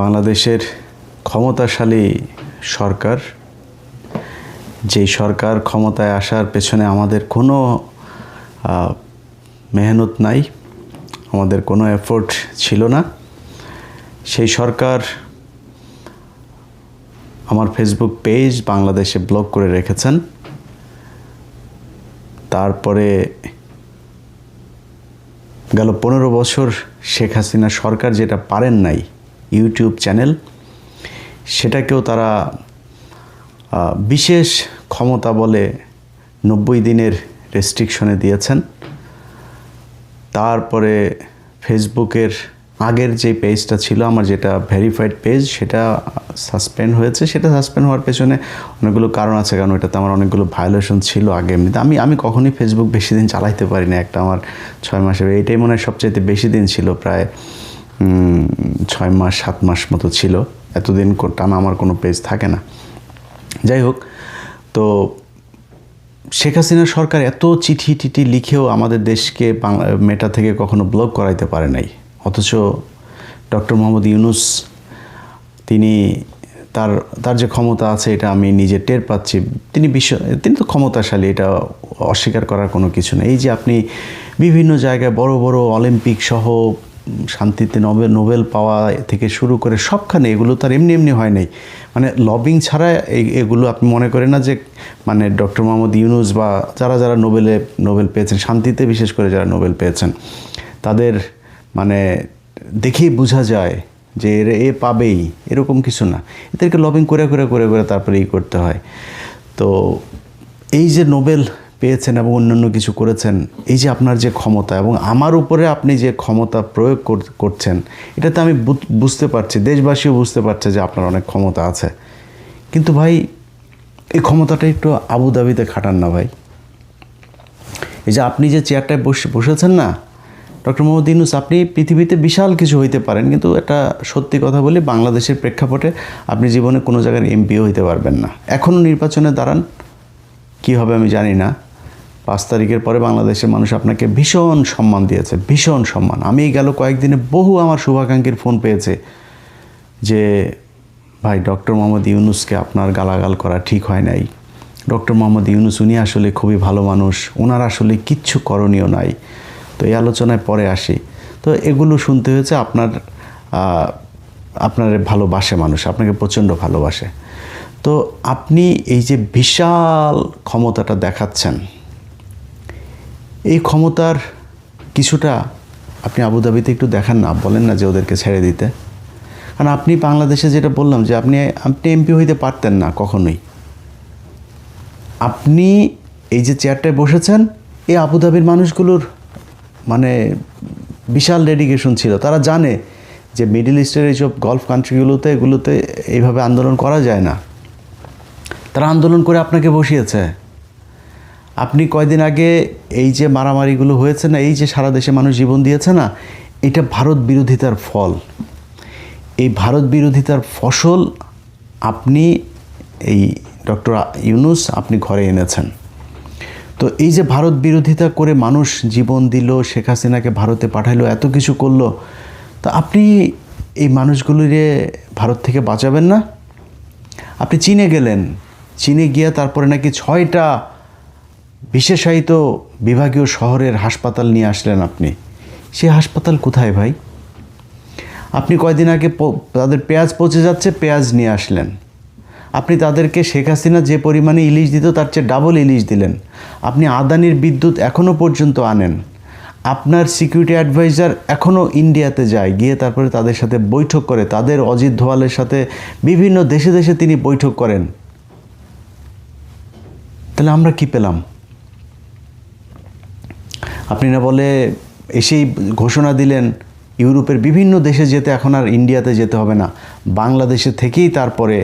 বাংলাদেশের ক্ষমতাশালী সরকার, যেই সরকার ক্ষমতায় আসার পেছনে আমাদের কোনো মেহনত নাই, আমাদের কোনো এফোর্ট ছিল না। সেই সরকার আমার ফেসবুক পেজ বাংলাদেশে ব্লক করে রেখেছেন। তারপরে গেল পনেরো বছর শেখ হাসিনা সরকার যেটা পারেন নাই ইউটিউব চ্যানেল। সেটাকেও তারা বিশেষ ক্ষমতা বলে নব্বই দিনের রেস্ট্রিকশনে দিয়েছেন। তারপরে ফেসবুকের আগের যে পেজটা ছিল, আমার যেটা ভেরিফাইড পেজ সেটা সাসপেন্ড হয়েছে। সেটা সাসপেন্ড হওয়ার পেছনে অনেকগুলো কারণ আছে, কারণ ওটাতে আমার অনেকগুলো ভায়োলেশন ছিল আগে এমনিতে। আমি আমি কখনোই ফেসবুক বেশি দিন চালাইতে পারি না একটা আমার ছয় মাসের এইটাই মনে হয় সবচাইতে বেশি দিন ছিল প্রায় ছয় মাস, সাত মাস মতো ছিল। এতদিন টানা আমার কোনো পেজ থাকে না। যাই হোক, তো শেখ হাসিনা সরকার এত চিঠি টিঠি লিখেও আমাদের দেশকে মেটা থেকে কখনো ব্লক করাইতে পারে নাই। অথচ ডক্টর মোহাম্মদ ইউনুস, তিনি তার তার যে ক্ষমতা আছে, এটা আমি নিজে টের পাচ্ছি। তিনি বিশ্ব তিনি তো ক্ষমতাশালী, এটা অস্বীকার করার কোনো কিছু নেই। এই যে আপনি বিভিন্ন জায়গায় বড় বড় অলিম্পিক সহ শান্তিতে নোবেল নোবেল পাওয়া থেকে শুরু করে সবখানে এগুলো তার এমনি এমনি হয় নাই। মানে লবিং ছাড়া এগুলো আপনি মনে করেন না যে মানে ডক্টর মোহাম্মদ ইউনুস বা যারা যারা নোবেলে, নোবেল পেয়েছেন, শান্তিতে বিশেষ করে যারা নোবেল পেয়েছেন, তাদের মানে দেখেই বোঝা যায় যে এর, এ পাবেই, এরকম কিছু না। এদেরকে লবিং করে করে করে করে তারপরে ই করতে হয়। তো এই যে নোবেল পেয়েছেন এবং অন্যান্য কিছু করেছেন, এই যে আপনার যে ক্ষমতা এবং আমার উপরে আপনি যে ক্ষমতা প্রয়োগ কর- করছেন, এটাতে আমি বুঝতে পারছি, দেশবাসীও বুঝতে পারছে যে আপনার অনেক ক্ষমতা আছে। কিন্তু ভাই, এই ক্ষমতাটা একটু আবুধাবিতে খাটান না ভাই। এই যে আপনি যে চেয়ারটায় বসে, বসেছেন না, ডক্টর মোহাম্মদ ইউনুস, আপনি পৃথিবীতে বিশাল কিছু হইতে পারেন, কিন্তু একটা সত্যি কথা বলি, বাংলাদেশের প্রেক্ষাপটে আপনি জীবনে কোনো জায়গার এমপিও হইতে পারবেন না। এখনও নির্বাচনে দাঁড়ান, কী হবে আমি জানি না। পাঁচ তারিখের পরে বাংলাদেশের মানুষ আপনাকে ভীষণ সম্মান দিয়েছে, ভীষণ সম্মান। আমি গেল কয়েকদিনে বহু আমার শুভাকাঙ্ক্ষীর ফোন পেয়েছে যে, ভাই, ডক্টর মোহাম্মদ ইউনুসকে আপনার গালাগাল করা ঠিক হয় নাই। ডক্টর মোহাম্মদ ইউনুস, উনি আসলে খুবই ভালো মানুষ ওনার আসলে কিচ্ছু করণীয় নাই। তো এই আলোচনায় পরে আসি। তো এগুলো শুনতে হয়েছে আপনার আপনার ভালোবাসে মানুষ, আপনাকে প্রচণ্ড ভালোবাসে। তো আপনি এই যে বিশাল ক্ষমতাটা দেখাচ্ছেন এই ক্ষমতার কিছুটা আপনি আবুধাবিতে একটু দেখান না, বলেন না যে ওদেরকে ছেড়ে দিতে। কারণ আপনি বাংলাদেশে যেটা বললাম যে আপনি আপনি এমপি হইতে পারতেন না কখনোই। আপনি এই যে চেয়ারটায় বসেছেন, এই আবুধাবির মানুষগুলোর মানে বিশাল ডেডিকেশন ছিল। তারা জানে যে মিডিল ইস্টের এইসব গলফ কান্ট্রিগুলোতে এগুলোতে এইভাবে আন্দোলন করা যায় না। তারা আন্দোলন করে আপনাকে বসিয়েছে। আপনি কয়দিন আগে এই যে মারামারিগুলো হয়েছে না, এই যে সারা দেশে মানুষ জীবন দিয়েছে না, এটা ভারত বিরোধিতার ফল। এই ভারত বিরোধিতার ফসল আপনি, এই ডক্টর ইউনুস আপনি ঘরে এনেছেন। তো এই যে ভারত বিরোধিতা করে মানুষ জীবন দিল, শেখ হাসিনাকে ভারতে পাঠাইলো, এত কিছু করল, তো আপনি এই মানুষগুলিরে ভারত থেকে বাঁচাবেন না? আপনি চীনে গেলেন, চীনে গিয়ে তারপরে নাকি ছয়টা বিশেষায়িত বিভাগীয় শহরের হাসপাতাল নিয়ে আসলেন আপনি। সে হাসপাতাল কোথায় ভাই? আপনি কয়দিন আগে তাদের পেঁয়াজ পচে যাচ্ছে, পেঁয়াজ নিয়ে আসলেন। আপনি তাদেরকে শেখ হাসিনা যে পরিমাণে ইলিশ দিত, তার চেয়ে ডাবল ইলিশ দিলেন। আপনি আদানির বিদ্যুৎ এখনও পর্যন্ত আনেন। আপনার সিকিউরিটি অ্যাডভাইজার এখনও ইন্ডিয়াতে যায়, গিয়ে তারপরে তাদের সাথে বৈঠক করে, তাদের অজিত ধোয়ালের সাথে বিভিন্ন দেশে দেশে তিনি বৈঠক করেন। তাহলে আমরা কি পেলাম? আপনি না বলে এসেই ঘোষণা দিলেন, ইউরোপের বিভিন্ন দেশে যেতে এখন আর ইন্ডিয়াতে যেতে হবে না। বাংলাদেশে থেকেই তারপরে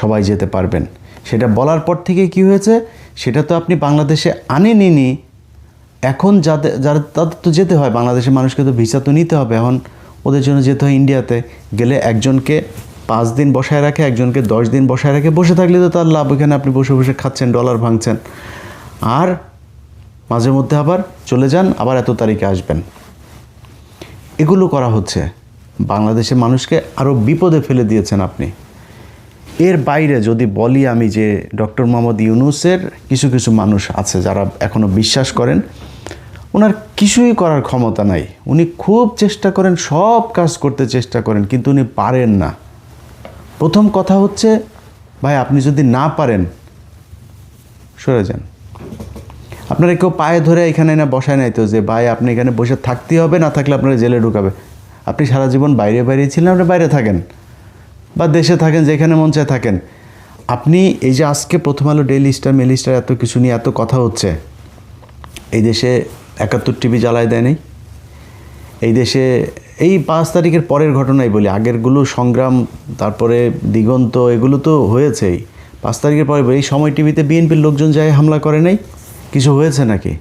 সবাই যেতে পারবেন। সেটা বলার পর থেকে কি হয়েছে? সেটা তো আপনি বাংলাদেশে আনেনি এখন যাদের যারা, তাদের তো যেতে হয়। বাংলাদেশের মানুষকে তো ভিসা তো নিতে হবে। এখন ওদের জন্য যেতে হয় ইন্ডিয়াতে। গেলে একজনকে পাঁচ দিন বসায় রাখে, একজনকে দশ দিন বসায় রাখে। বসে থাকলে তো তার লাভ। ওইখানে আপনি বসে বসে খাচ্ছেন ডলার ভাঙছেন। আর মাঝে মধ্যে আবার চলে যান, আবার এত তারিখে আসবেন। এগুলো করা হচ্ছে। বাংলাদেশের মানুষকে আরও বিপদে ফেলে দিয়েছেন আপনি। এর বাইরে যদি বলি আমি যে ডক্টর মোহাম্মদ ইউনুসের কিছু কিছু মানুষ আছে যারা এখনও বিশ্বাস করেন, ওনার কিছুই করার ক্ষমতা নাই। উনি খুব চেষ্টা করেন, সব কাজ করতে চেষ্টা করেন, কিন্তু উনি পারেন না। প্রথম কথা হচ্ছে, ভাই আপনি যদি না পারেন, সরে যান। আপনারা কেউ পায়ে ধরে এখানে না বসায় নাই তো যে, ভাই, আপনি এখানে বসে থাকতেই হবে, না থাকলে আপনারা জেলে ঢুকাবে। আপনি সারা জীবন বাইরে বাইরে ছিলেন, আপনি বাইরে থাকেন বা দেশে থাকেন, যেখানে মন চায় থাকেন। আপনি এই যে আজকে প্রথম আলো ডেইলি স্টার মেলি স্টার, এত কিছু নিয়ে এত কথা হচ্ছে, এই দেশে একাত্তর টিভি জ্বালায় দেয় নাই। এই দেশে এই পাঁচ তারিখের পরের ঘটনাই বলি, আগেরগুলো সংগ্রাম, তারপরে দিগন্ত, এগুলো তো হয়েছেই। পাঁচ তারিখের পরে এই সময় টিভিতে বিএনপির লোকজন যায় হামলা করে নাই। কিছু হয়েছে নাকি?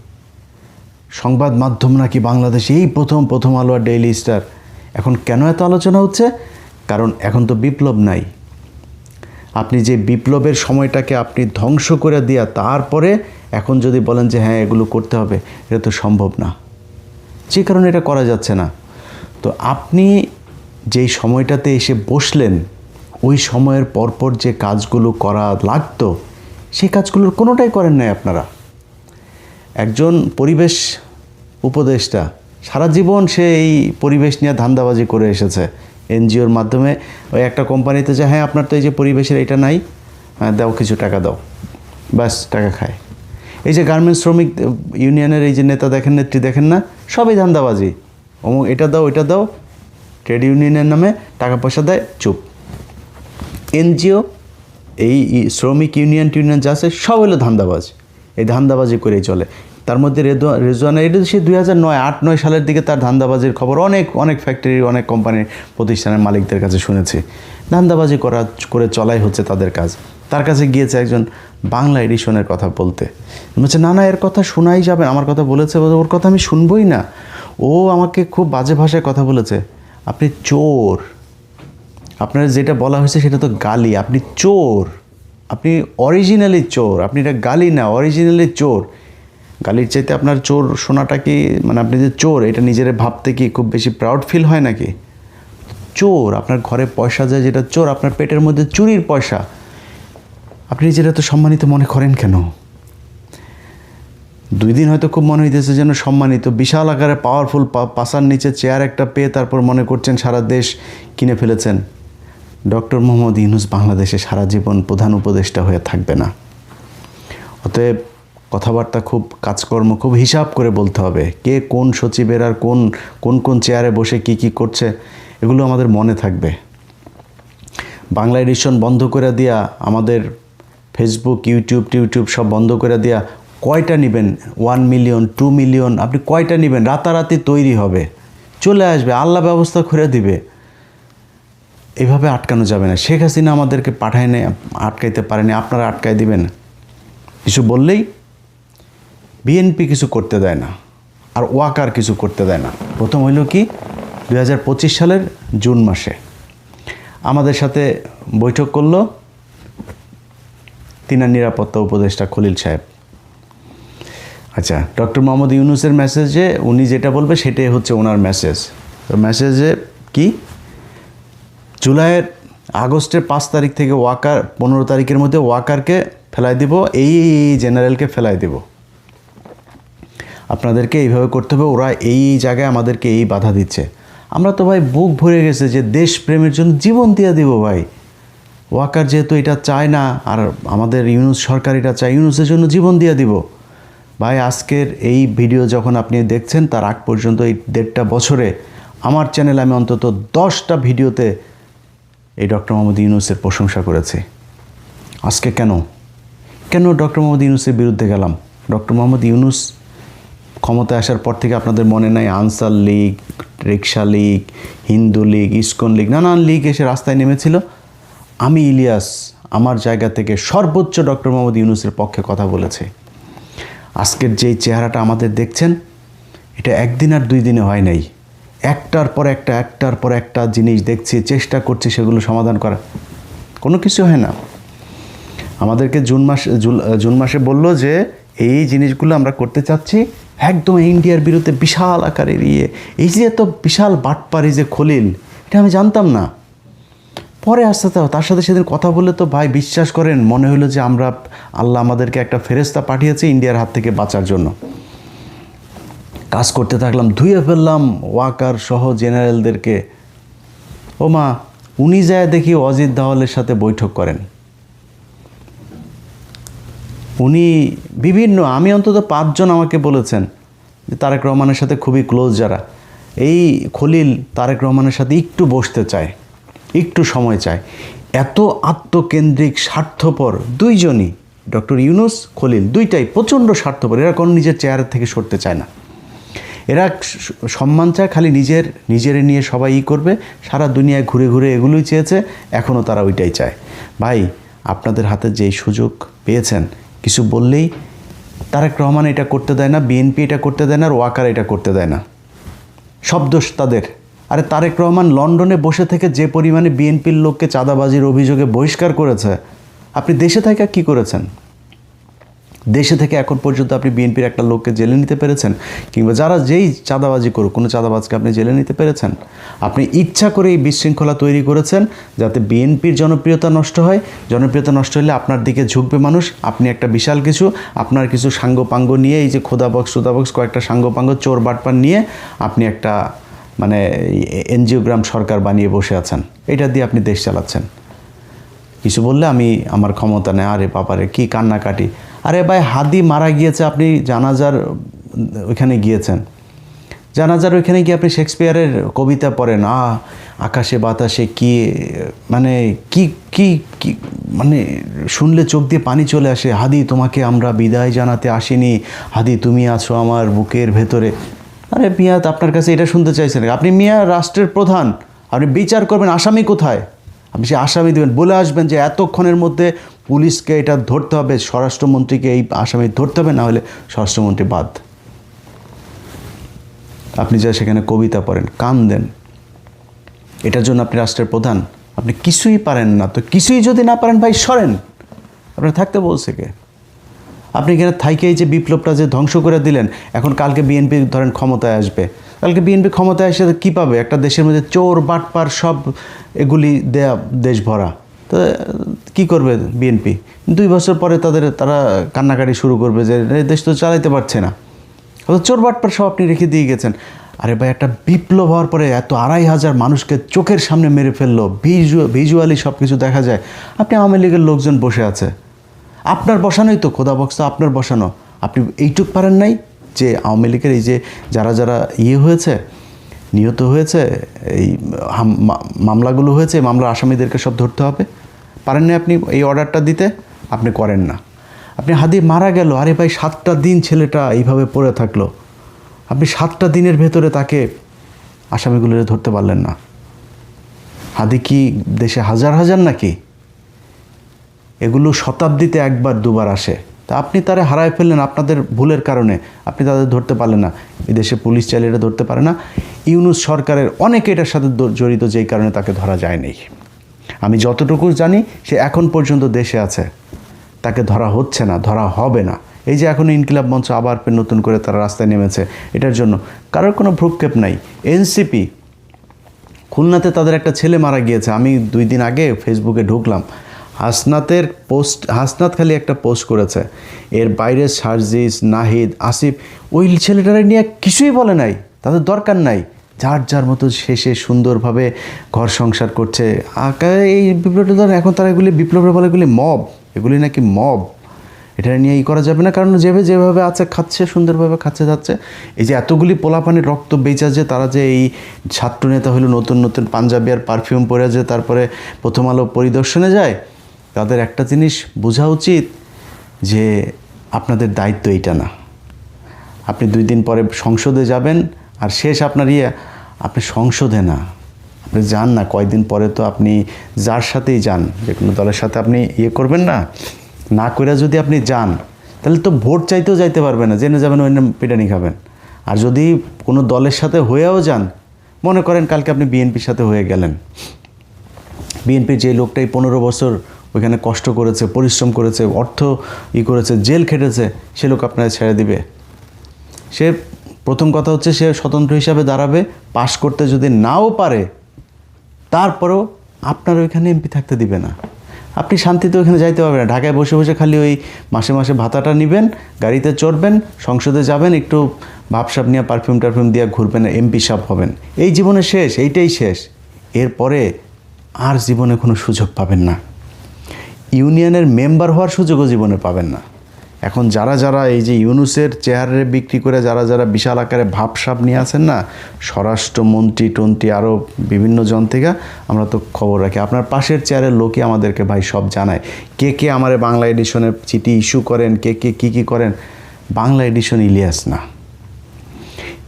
সংবাদ মাধ্যম নাকি বাংলাদেশে এই প্রথম প্রথম আলো আর ডেইলি স্টার এখন কেন এত আলোচনা হচ্ছে? কারণ এখন তো বিপ্লব নাই। আপনি যে বিপ্লবের সময়টাকে আপনি ধ্বংস করে দিয়া তারপরে এখন যদি বলেন যে হ্যাঁ এগুলো করতে হবে, এটা তো সম্ভব না। যে কারণে এটা করা যাচ্ছে না। তো আপনি যেই সময়টাতে এসে বসলেন, ওই সময়ের পরপর যে কাজগুলো করা লাগতো, সেই কাজগুলোর কোনোটাই করেন নাই আপনারা। একজন পরিবেশ উপদেষ্টা, সারা জীবন সে এই পরিবেশ নিয়ে ধান্দাবাজি করে এসেছে এনজিওর মাধ্যমে। ওই একটা কোম্পানিতে যে হ্যাঁ আপনার তো এই যে পরিবেশের এটা নাই হ্যাঁ দাও কিছু টাকা দাও। ব্যাস, টাকা খায়। এই যে গার্মেন্টস শ্রমিক, ইউনিয়নের এই যে নেতা দেখেন, নেত্রী দেখেন না, সবই ধান্দাবাজি। অমুক এটা দাও এটা দাও, ট্রেড ইউনিয়নের নামে টাকা পয়সা দেয়, চুপ। এনজিও, এই শ্রমিক ইউনিয়ন টিউনিয়ন যা আছে, সব হলো ধান্দাবাজ। এই ধান্দাবাজি করেই চলে। তার মধ্যে রেদুয়া রেজওয়ানা এটা সে দুই হাজার নয় আট নয় সালের দিকে তার ধান্দাবাজির খবর অনেক অনেক ফ্যাক্টরির অনেক কোম্পানির প্রতিষ্ঠানের মালিকদের কাছে শুনেছি। ধান্দাবাজি করা করে চলাই হচ্ছে তাদের কাজ। তার কাছে গিয়েছে একজন বাংলা এডিশনের কথা বলতে। বলছে না না এর কথা শোনাই যাবে আমার কথা বলেছে বলে, ওর কথা আমি শুনবই না। ও আমাকে খুব বাজে ভাষায় কথা বলেছে আপনি চোর। আপনার যেটা বলা হয়েছে সেটা তো গালি আপনি চোর। আপনি অরিজিনালি চোর, আপনি এটা গালি না অরিজিনালি চোর। গালির চাইতে আপনার চোর শোনাটা কি মানে আপনি যে চোর, এটা নিজের ভাবতে কি খুব বেশি প্রাউড ফিল হয় নাকি? চোর, আপনার ঘরে পয়সা যায় যেটা চোর, আপনার পেটের মধ্যে চুরির পয়সা। আপনি যেটা তো সম্মানিত মনে করেন কেন? দুই দিন হয়তো খুব মনে হইতেছে যেন সম্মানিত, বিশাল আকারে পাওয়ারফুল পাশার নিচে চেয়ার একটা পেয়ে তারপর মনে করছেন সারা দেশ কিনে ফেলেছেন। ডক্টর মোহাম্মদ ইউনুস বাংলাদেশে সারা জীবন প্রধান উপদেষ্টা হয়ে থাকবে না। অতএব কথাবার্তা খুব, কাজকর্ম খুব হিসাব করে বলতে হবে। কে কোন সচিবের আর কোন কোন কোন চেয়ারে বসে কি কি করছে, এগুলো আমাদের মনে থাকবে। বাংলা এডিশন বন্ধ করে দিয়া আমাদের ফেসবুক, ইউটিউব, টিউটিউব সব বন্ধ করে দিয়া কয়টা নেবেন? ওয়ান মিলিয়ন, টু মিলিয়ন, আপনি কয়টা নেবেন? রাতারাতি তৈরি হবে। চলে আসবে, আল্লাহ ব্যবস্থা করে দিবে। এভাবে আটকানো যাবে না। শেখ হাসিনা আমাদেরকে পাঠায় নেই, আটকাইতে পারেনি, আপনারা আটকায় দিবেন। কিছু বললেই বিএনপি কিছু করতে দেয় না, আর ওয়াকার কিছু করতে দেয় না। প্রথম হইল কি দু হাজার পঁচিশ সালের জুন মাসে আমাদের সাথে বৈঠক করল তিনার নিরাপত্তা উপদেষ্টা খলিল সাহেব। আচ্ছা ডক্টর মোহাম্মদ ইউনুসের মেসেজে উনি যেটা বলবে সেটাই হচ্ছে ওনার মেসেজ তো মেসেজে কি জুলাইয়ের আগস্টের পাঁচ তারিখ থেকে ওয়াকার, পনেরো তারিখের মধ্যে ওয়াকারকে ফেলাই দিব, এই জেনারেলকে ফেলাই দিব। আপনাদেরকে এইভাবে করতে হবে, ওরা এই জায়গায় আমাদেরকে এই বাধা দিচ্ছে। আমরা তো ভাই বুক ভরে গেছে যে দেশ প্রেমের জন্য জীবন দিয়ে দিব ভাই। ওয়াকার যেহেতু এটা চায় না, আর আমাদের ইউনুস সরকার এটা চায়, ইউনুসের জন্য জীবন দিয়ে দিব। ভাই, আজকের এই ভিডিও যখন আপনি দেখছেন, তার আগ পর্যন্ত এই দেড়টা বছরে আমার চ্যানেল, আমি অন্তত দশটা ভিডিওতে এই ডক্টর মোহাম্মদ ইউনুসের প্রশংসা করেছি। আজকে কেন? কেন ডক্টর মোহাম্মদ ইউনুসের বিরুদ্ধে গেলাম? ডক্টর মোহাম্মদ ইউনুস ক্ষমতায় আসার পর থেকে আপনাদের মনে নাই আনসার লীগ রিক্সা league, Hindu league, ISKCON league, নানান লীগ এসে রাস্তায় নেমেছিল। আমি ইলিয়াস, আমার জায়গা থেকে সর্বোচ্চ ডক্টর মোহাম্মদ ইউনুসের পক্ষে কথা বলেছে। আজকের যেই চেহারাটা আমাদের দেখছেন, এটা একদিন আর দুই দিনে হয় নাই। একটার পর একটা, একটার পর একটা জিনিস দেখছি, চেষ্টা করছি সেগুলো সমাধান করা। কোনো কিছু হয় না। আমাদেরকে জুন মাস জুন মাসে বলল যে, এই জিনিসগুলো আমরা করতে চাচ্ছি, একদম ইন্ডিয়ার বিরুদ্ধে বিশাল আকারের ইয়ে এই যে এত বিশাল বাটপারি যে খলিল, এটা আমি জানতাম না। পরে আসতে আস্তে, তার সাথে সেদিন কথা বলে তো ভাই বিশ্বাস করেন, মনে হলো যে আমরা, আল্লাহ আমাদেরকে একটা ফেরেস্তা পাঠিয়েছে ইন্ডিয়ার হাত থেকে বাঁচার জন্য। কাজ করতে থাকলাম, ধুয়ে ফেললাম ওয়াকার সহ জেনারেলদেরকে। ও মা উনি যায় দেখি অজিত দাওয়ালের সাথে বৈঠক করেন। উনি বিভিন্ন, আমি অন্তত পাঁচজন আমাকে বলেছেন যে তারেক রহমানের সাথে খুবই ক্লোজ যারা। এই খলিল তারেক রহমানের সাথে একটু বসতে চায়, একটু সময় চায়। এত আত্মকেন্দ্রিক, স্বার্থপর দুইজনই, ডক্টর ইউনুস, খলিল, দুইটাই প্রচণ্ড স্বার্থপর। এরা কোনো নিজের চেয়ারের থেকে সরতে চায় না। এরা সম্মান চায়, খালি নিজের নিজের নিয়ে সবাই ই করবে, সারা দুনিয়ায় ঘুরে ঘুরে এগুলোই চেয়েছে এখনও তারা ওইটাই চায়। ভাই, আপনাদের হাতে যেই সুযোগ পেয়েছেন, কিছু বললেই তারেক রহমান এটা করতে দেয় না বিএনপি এটা করতে দেয় না, আর ওয়াকার এটা করতে দেয় না। সব দোষ তাদের। আরে তারেক রহমান লন্ডনে বসে থেকে যে পরিমাণে বিএনপির লোককে চাঁদাবাজির অভিযোগে বহিষ্কার করেছে, আপনি দেশে থেকে কি করেছেন? দেশে থেকে এখন পর্যন্ত আপনি বিএনপির একটা লোককে জেলে নিতে পেরেছেন? কিংবা যারা যেই চাঁদাবাজি করুক, কোনো চাঁদাবাজকে আপনি জেলে নিতে পেরেছেন? আপনি ইচ্ছা করে এই বিশৃঙ্খলা তৈরি করেছেন যাতে বিএনপির জনপ্রিয়তা নষ্ট হয়। জনপ্রিয়তা নষ্ট হলে আপনার দিকে ঝুঁকবে মানুষ। আপনি একটা বিশাল কিছু, আপনার কিছু সাঙ্গপাঙ্গ নিয়ে, এই যে খোদা বক্স, সুদা বক্স, কয়েকটা সাঙ্গপাঙ্গ, চোর বাটপান নিয়ে আপনি একটা মানে এনজিওগ্রাম সরকার বানিয়ে বসে আছেন। এটা দিয়ে আপনি দেশ চালাচ্ছেন। কিছু বললে আমি, আমার ক্ষমতা নেই, আরে বাবারে, কি কান্নাকাটি। আরে ভাই, হাদি মারা গিয়েছে, আপনি জানাজার ওইখানে গিয়েছেন। জানাজার ওইখানে গিয়ে আপনি শেক্সপিয়ারের কবিতা পড়েন। আ আকাশে বাতাসে কি মানে কি কি মানে শুনলে চোখ দিয়ে পানি চলে আসে, হাদি তোমাকে আমরা বিদায় জানাতে আসিনি, হাদি তুমি আছো আমার বুকের ভেতরে। আরে মিয়া আপনার কাছে এটা শুনতে চাইছেন? আপনি মিয়া রাষ্ট্রের প্রধান, আপনি বিচার করবেন আসামি কোথায়? আপনি সে আসামি দেবেন, বলে আসবেন যে এতক্ষণের মধ্যে পুলিশকে এটা ধরতে হবে, স্বরাষ্ট্রমন্ত্রীকে এই আসামি ধরতে হবে, না হলে স্বরাষ্ট্রমন্ত্রী বাদ। আপনি যা সেখানে কবিতা পড়েন, কান দেন। এটার জন্য আপনি রাষ্ট্রের প্রধান। আপনি কিছুই পারেন না, তো কিছুই যদি না পারেন ভাই, সরেন। আপনার থাকতে বলছে কে? আপনি এখানে থাইকে এই যে বিপ্লবটা যে ধ্বংস করে দিলেন, এখন কালকে বিএনপি ধরেন ক্ষমতায় আসবে। কালকে বিএনপি ক্ষমতায় এসে কী পাবে? একটা দেশের মধ্যে চোর, বাটপার, সব এগুলি দেয়া দেশ ভরা তো কী করবে বিএনপি দুই বছর পরে তাদের, তারা কান্নাকাটি শুরু করবে যে "এই দেশ তো চালাইতে পারছে না। অথচ চোর বাটপার সব আপনি রেখে দিয়ে গেছেন। আরে ভাই, একটা বিপ্লব হওয়ার পরে এত আড়াই হাজার মানুষকে চোখের সামনে মেরে ফেলল, ভিজু, ভিজুয়ালি সব কিছু দেখা যায়। আপনি আওয়ামী লীগের লোকজন বসে আছে। আপনার বসানোই তো, খোদা বক্স তো আপনার বসানো। আপনি এইটুক পারেন নাই যে, আওয়ামী লীগের এই যে, যারা যারা ইয়ে হয়েছে, নিহত হয়েছে, এই মামলাগুলো হয়েছে, মামলার আসামিদেরকে সব ধরতে হবে? পারেন না আপনি এই অর্ডারটা দিতে, আপনি করেন না। আপনি হাদি মারা গেল, আরে ভাই সাতটা দিন ছেলেটা এইভাবে পড়ে থাকল। আপনি সাতটা দিনের ভেতরে তাকে আসামিগুলো ধরতে পারলেন না। হাদি কি দেশে হাজার হাজার নাকি? এগুলো শতাব্দীতে একবার, দুবার আসে। তা আপনি তারা হারায় ফেললেন আপনাদের ভুলের কারণে। আপনি তাদের ধরতে পারলেন না। এদেশে পুলিশ চাইলে এটা ধরতে পারে না। ইউনুস সরকারের অনেকে এটার সাথে জড়িত, যেই কারণে তাকে ধরা যায়নি। আমি যতটুকু জানি, সে এখন পর্যন্ত দেশে আছে। তাকে ধরা হচ্ছে না, ধরা হবে না। এই যে এখন ইনকিলাব মঞ্চ আবার নতুন করে তারা রাস্তায় নেমেছে, এটার জন্য কারোর কোনো ভ্রুক্ষেপ নাই। এনসিপি, খুলনাতে তাদের একটা ছেলে মারা গিয়েছে। আমি দুই দিন আগে ফেসবুকে ঢুকলাম। হাসনাতের পোস্ট হাসনাত খালি একটা পোস্ট করেছে। এর বাইরে সার্জিস, নাহিদ, আসিফ, ওই ছেলেটারা নিয়ে কিছুই বলে নাই। তাদের দরকার নাই। যার যার মতো শেষে সুন্দরভাবে ঘর সংসার করছে। আকা- এই বিপ্লবটা ধর, এখন তারা এগুলি বিপ্লবের বলে এগুলি মব, এগুলি নাকি মব। এটা নিয়ে ই করা যাবে না, কারণ যেভাবে যেভাবে আছে, খাচ্ছে, সুন্দরভাবে খাচ্ছে, যাচ্ছে। এই যে এতগুলি পোলাপানির রক্ত বেচা যে তারা যে এই ছাত্র নেতা হলো, নতুন নতুন পাঞ্জাবি আর পারফিউম পরে যে তারপরে প্রথম আলো পরিদর্শনে যায়, তাদের একটা জিনিস বোঝা উচিত যে আপনাদের দায়িত্ব এইটা না। আপনি দুই দিন পরে সংসদে যাবেন আর শেষ আপনার ইয়ে আপনি সংসদে না। আপনি যান না, কয়দিন পরে তো আপনি যার সাথেই যান, যে কোনো দলের সাথে আপনি ইয়ে করবেন না। না করে যদি আপনি যান, তাহলে তো ভোট চাইতেও যাইতে পারবেন না, জেনে যাবেন ওই পিটানি খাবেন। আর যদি কোনো দলের সাথে হয়েও যান, মনে করেন কালকে আপনি বিএনপির সাথে হয়ে গেলেন। বিএনপির যে লোকটাই পনেরো বছর ওইখানে কষ্ট করেছে, পরিশ্রম করেছে, অর্থ ই করেছে, জেল খেটেছে, সে লোক আপনারা ছেড়ে দিবে। সে প্রথম কথা হচ্ছে সে স্বতন্ত্র হিসাবে দাঁড়াবে, পাশ করতে যদি নাও পারে, তারপরেও আপনার ওইখানে এমপি থাকতে দিবে না। আপনি শান্তিতে ওইখানে যাইতে পারবেন না। ঢাকায় বসে বসে খালি ওই মাসে মাসে ভাতাটা নেবেন, গাড়িতে চড়বেন, সংসদে যাবেন, একটু ভাবসাপ নিয়ে পারফিউম টারফিউম দিয়ে ঘুরবেন, এমপি সাপ হবেন। এই জীবনে শেষ, এইটাই শেষ। এরপরে আর জীবনে কোনো সুযোগ পাবেন না। ইউনিয়নের মেম্বার হওয়ার সুযোগও জীবনে পাবেন না। এখন যারা যারা এই যে ইউনুসের চেহারে বিক্রি করে যারা যারা বিশাল আকারে ভাবসাপ নিয়ে আসেন না, স্বরাষ্ট্রমন্ত্রী, টন্ত্রী আরও বিভিন্ন জন থেকে আমরা তো খবর রাখি। আপনার পাশের চেয়ারের লোকই আমাদেরকে ভাই সব জানায়। কে কে আমার বাংলা এডিশনের চিঠি ইস্যু করেন, কে কে কী কী করেন, বাংলা এডিশন ইলিয়াস না।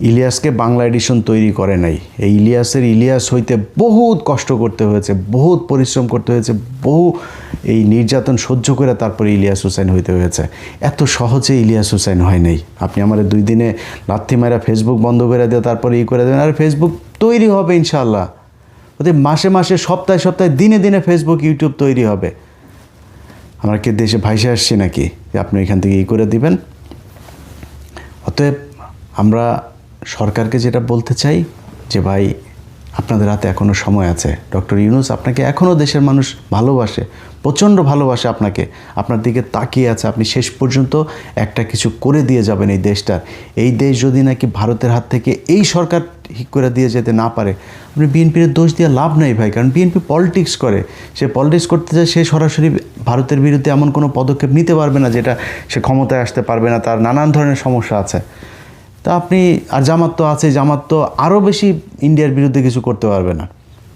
ইলিয়াসকে বাংলা এডিশন তৈরি করে নাই। এই ইলিয়াসের ইলিয়াস হইতে বহুত কষ্ট করতে হয়েছে, বহুত পরিশ্রম করতে হয়েছে, বহু এই নির্যাতন সহ্য করে তারপরে ইলিয়াস হুসাইন হইতে হয়েছে। এত সহজে ইলিয়াস হুসাইন হয় নাই। আপনি আমার দুই দিনে লাথি মারা ফেসবুক বন্ধ করে দিয়ে তারপরে ই করে দেবেন। আর ফেসবুক তৈরি হবে ইনশাল্লাহ ওদের মাসে মাসে, সপ্তাহে সপ্তাহে, দিনে দিনে ফেসবুক ইউটিউব তৈরি হবে। আমরা কি দেশে ভাইসে আসছি নাকি? যে আপনি এখান থেকে ই করে দিবেন। অতএব আমরা সরকারকে যেটা বলতে চাই যে ভাই, আপনাদের হাতে এখনও সময় আছে। ডক্টর ইউনুস আপনাকে এখনও দেশের মানুষ ভালোবাসে, প্রচণ্ড ভালোবাসে আপনাকে। আপনার দিকে তাকিয়ে আছে, আপনি শেষ পর্যন্ত একটা কিছু করে দিয়ে যাবেন এই দেশটার। এই দেশ যদি নাকি ভারতের হাত থেকে এই সরকার ঠিক করে দিয়ে যেতে না পারে, আপনি বিএনপির দোষ দিয়ে লাভ নেই ভাই, কারণ বিএনপি পলিটিক্স করে। সে পলিটিক্স করতে চায়, সে সরাসরি ভারতের বিরুদ্ধে এমন কোনো পদক্ষেপ নিতে পারবে না যেটা সে ক্ষমতায় আসতে পারবে না, তার নানান ধরনের সমস্যা আছে। তা আপনি, আর জামাত তো আছে, জামাত তো আরও বেশি ইন্ডিয়ার বিরুদ্ধে কিছু করতে পারবে না।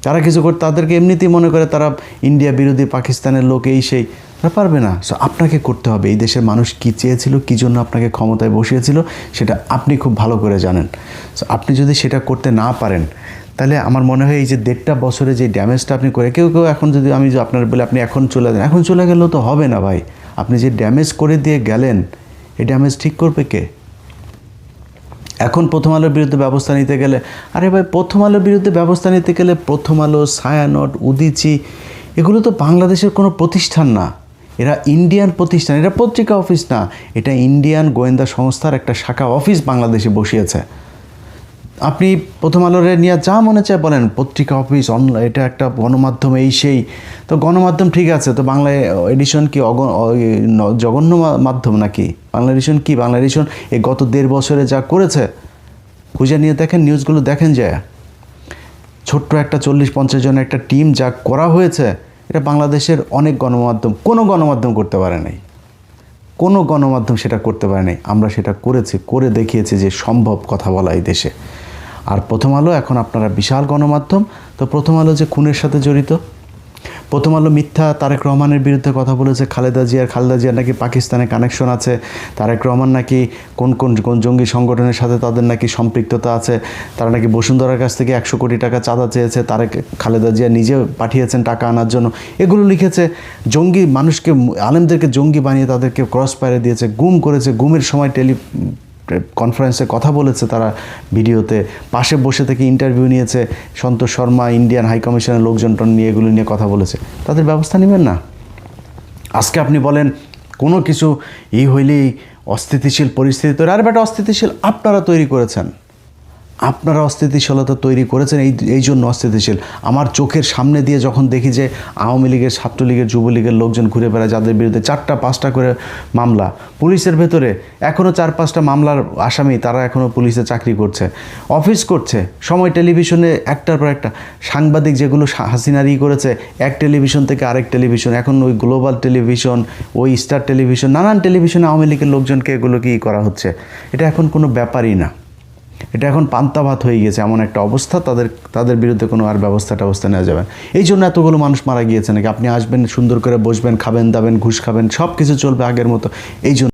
তারা কিছু করতে, তাদেরকে এমনিতেই মনে করে তারা ইন্ডিয়া বিরোধী, পাকিস্তানের লোক এই সেই, তারা পারবে না। সো আপনাকে করতে হবে, এই দেশের মানুষ কী চেয়েছিল, কী জন্য আপনাকে ক্ষমতায় বসিয়েছিল, সেটা আপনি খুব ভালো করে জানেন। সো আপনি যদি সেটা করতে না পারেন, তাহলে আমার মনে হয় এই যে দেড়টা বছরে যে ড্যামেজটা আপনি করে, কেউ কেউ এখন যদি আমি আপনার বলে আপনি এখন চলে যান, এখন চলে গেলেও তো হবে না ভাই। আপনি যে ড্যামেজ করে দিয়ে গেলেন, এই ড্যামেজ ঠিক করবে কে? এখন প্রথম আলোর বিরুদ্ধে ব্যবস্থা নিতে গেলে, আরে ভাই, প্রথম আলোর বিরুদ্ধে ব্যবস্থা নিতে গেলে প্রথম আলো সায়ানট উদিচি, এগুলো তো বাংলাদেশের কোনো প্রতিষ্ঠান না। এরা ইন্ডিয়ান প্রতিষ্ঠান এটা পত্রিকা অফিস না। এটা ইন্ডিয়ান গোয়েন্দা সংস্থার একটা শাখা অফিস বাংলাদেশে বসিয়েছে। আপনি প্রথম আলোরে নিয়ে যা মনে চায় বলেন, পত্রিকা, অফিস অনলাইন এটা একটা গণমাধ্যম, এই সেই। তো গণমাধ্যম ঠিক আছে, তো বাংলা এডিশন কি অগ জঘন্য মাধ্যম নাকি? বাংলা এডিশন কি? বাংলা এডিশন এই গত দেড় বছরে যা করেছে, খুঁজে নিয়ে দেখেন, নিউজগুলো দেখেন যায় ছোট্ট একটা চল্লিশ, পঞ্চাশ জনের একটা টিম যা করা হয়েছে, এটা বাংলাদেশের অনেক গণমাধ্যম, কোনো গণমাধ্যম করতে পারে নাই। কোনো গণমাধ্যম সেটা করতে পারে নাই। আমরা সেটা করেছি, করে দেখিয়েছি যে সম্ভব কথা বলা এই দেশে। আর প্রথম আলো এখন আপনারা বিশাল গণমাধ্যম। তো প্রথম আলো যে খুনের সাথে জড়িত? প্রথম আলো মিথ্যা, তারেক রহমানের বিরুদ্ধে কথা বলেছে খালেদা জিয়ার খালেদা জিয়ার নাকি পাকিস্তানে কানেকশন আছে। তারেক রহমান নাকি কোন কোন কোন জঙ্গি সংগঠনের সাথে তাদের নাকি সম্পৃক্ততা আছে? তারা নাকি বসুন্ধরার কাছ থেকে একশো কোটি টাকা চাঁদা চেয়েছে, তারেক, খালেদা জিয়া নিজে পাঠিয়েছেন টাকা আনার জন্য। এগুলো লিখেছে, জঙ্গি মানুষকে, আলেমদেরকে জঙ্গি বানিয়ে তাদেরকে ক্রস পায়রে দিয়েছে, গুম করেছে, গুমের সময় টেলি কনফারেন্সে কথা বলেছে, তারা ভিডিওতে। পাশে বসে থেকে ইন্টারভিউ নিয়েছে, সন্তোষ শর্মা ইন্ডিয়ান হাই কমিশনের লোকজন টন নিয়ে এগুলো নিয়ে কথা বলেছে। তাদের ব্যবস্থা নেবেন না। আজকে আপনি বলেন, কোনো কিছু ই হইলেই অস্থিতিশীল পরিস্থিতি তৈরি। আর বেটা অস্থিতিশীল আপনারা তৈরি করেছেন। আপনারা অস্থিতিশীলতা তৈরি করেছেন, এই এই জন্য অস্থিতিশীল। আমার চোখের সামনে দিয়ে যখন দেখি যে আওয়ামী লীগের, ছাত্রলীগের, যুবলীগের লোকজন ঘুরে বেড়ায়, যাদের বিরুদ্ধে চারটা, পাঁচটা করে মামলা, পুলিশের ভেতরে এখনও চার, পাঁচটা মামলার আসামি তারা এখনও পুলিশে চাকরি করছে, অফিস করছে, সময় টেলিভিশনে একটার পর একটা, সাংবাদিক যেগুলো হাসিনার করেছে, এক টেলিভিশন থেকে আরেক টেলিভিশন, এখন ওই গ্লোবাল টেলিভিশন, ওই স্টার টেলিভিশন, নানান টেলিভিশনে আওয়ামী লীগের লোকজনকে এগুলোকে ই করা হচ্ছে? এটা এখন কোনো ব্যাপারই না। এটা এখন পান্তা ভাত হয়ে গেছে, এমন একটা অবস্থা, তাদের তাদের বিরুদ্ধে কোনো আর ব্যবস্থা ট্যবস্থা নেওয়া যাবে। এই জন্য এতগুলো মানুষ মারা গিয়েছে নাকি আপনি আসবেন, সুন্দর করে বসবেন, খাবেন, দাবেন, ঘুষ খাবেন সব কিছু চলবে আগের মতো এই জন্য